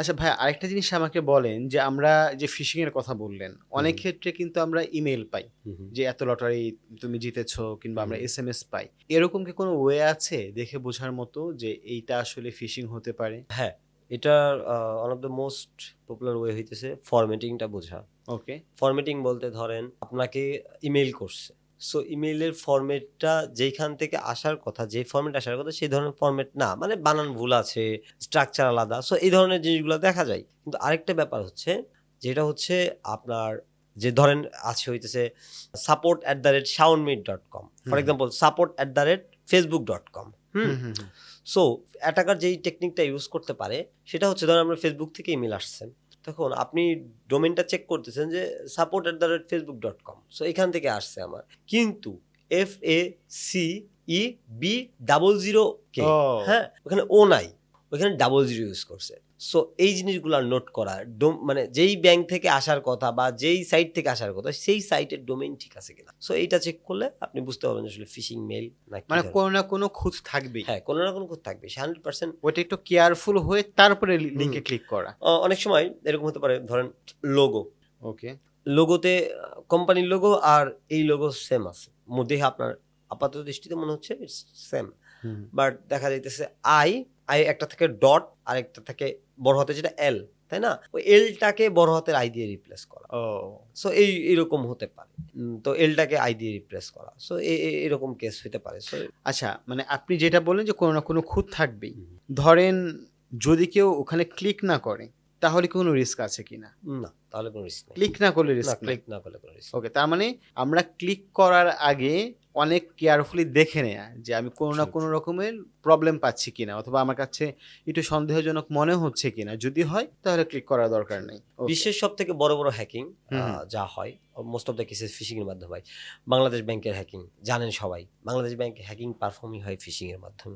আচ্ছা ভাই আরেকটা জিনিস আমাকে বলেন যে আমরা যে ফিশিং এর কথা বললেন অনেক ক্ষেত্রে কিন্তু আমরা ইমেল পাই যে এত লটারি তুমি জিতেছো কিংবা আমরা এস এম এস পাই। এরকম কি কোনো ওয়ে আছে দেখে বোঝার মতো যে এইটা আসলে ফিশিং হতে পারে? হ্যাঁ এটার one of the most popular way হইতেছে ফরম্যাটিংটা বোঝা। ওকে ফরম্যাটিং বলতে ধরেন আপনাকে ইমেল করছে। সো ইমেইলের ফরম্যাটটা যেইখান থেকে আসার কথা যে ফরম্যাট আসার কথা সেই ধরনের ফরম্যাট না। মানে বানান ভুল আছে স্ট্রাকচার আলাদা। সো এই ধরনের জিনিসগুলো দেখা যায়। কিন্তু আরেকটা ব্যাপার হচ্ছে যেটা হচ্ছে আপনার যে ধরেন আছে হইতেছে support at the rate শাউনমিট dot com for example support at the rate Facebook dot com hmm? So attacker যেই টেকনিকটা ইউজ করতে পারে সেটা হচ্ছে ধরেন আমরা ফেসবুক থেকে ইমেল আসছেন তখন আপনি ডোমেনটা চেক করতেছেন যে support at the rate Facebook dot com so এখান থেকে আসছে আমার। কিন্তু F A C E B double zero K হ্যাঁ? ওখানে ও নাই ওখানে ডাবল জিরো ইউজ করছে। সো এই জিনিসগুলো নোট করা ডোম- মানে যেই ব্যাংক থেকে আসার কথা বা যেই সাইট থেকে আসার কথা সেই সাইটের ডোমেইন ঠিক আছে কিনা। সো এইটা চেক করলে আপনি বুঝতে পারবেন আসলে ফিশিং মেল মানে কোনো না কোনো খুঁত থাকবে হ্যাঁ কোনো না কোনো কিছু থাকবে হান্ড্রেড পার্সেন্ট ওইটা একটু কেয়ারফুল হয়ে তারপরে লিঙ্কে ক্লিক করা। অনেক সময় এরকম হতে পারে ধরেন লোগো ওকে। লোগোতে কোম্পানির লোগো আর এই লোগো সেম আছে। মধ্যে আপনার আপাতত দৃষ্টিতে মনে হচ্ছে সেম বাট দেখা যাইতেছে আই আই একটা থেকে ডট আর একটা থেকে বড় হাতে যেটা এল তাই না? ওই এলটাকে বড় হাতের আই দিয়ে রিপ্লেস করা। ও। সো এই এরকম হতে পারে। তো এলটাকে আই দিয়ে রিপ্লেস করা। সো এরকম কেস হতে পারে। সো আচ্ছা মানে আপনি যেটা বললেন যে কোনো না কোনো খুঁত থাকবেই। ধরেন যদি কেউ ওখানে ক্লিক না করে তাহলে কোনো রিস্ক আছে কি না না তাহলে কোনো রিস্ক নেই। ক্লিক না করলে রিস্ক ক্লিক না করলে কোনো রিস্ক ওকে তার মানে আমরা ক্লিক করার আগে অনেক কেয়ারফুলি দেখে নেয়া যে আমি কোনো না কোনো রকমের প্রবলেম পাচ্ছি কিনা অথবা আমার কাছে একটু সন্দেহজনক মনে হচ্ছে কিনা। যদি হয় তাহলে ক্লিক করার দরকার নেই। বিশ্বের সব থেকে বড় বড় হ্যাকিং যা হয় most of the cases phishing এর মাধ্যমে হয়। বাংলাদেশ ব্যাংকের হ্যাকিং জানেন সবাই বাংলাদেশ ব্যাংকে হ্যাকিং পারফর্মই হয় ফিশিং এর মাধ্যমে।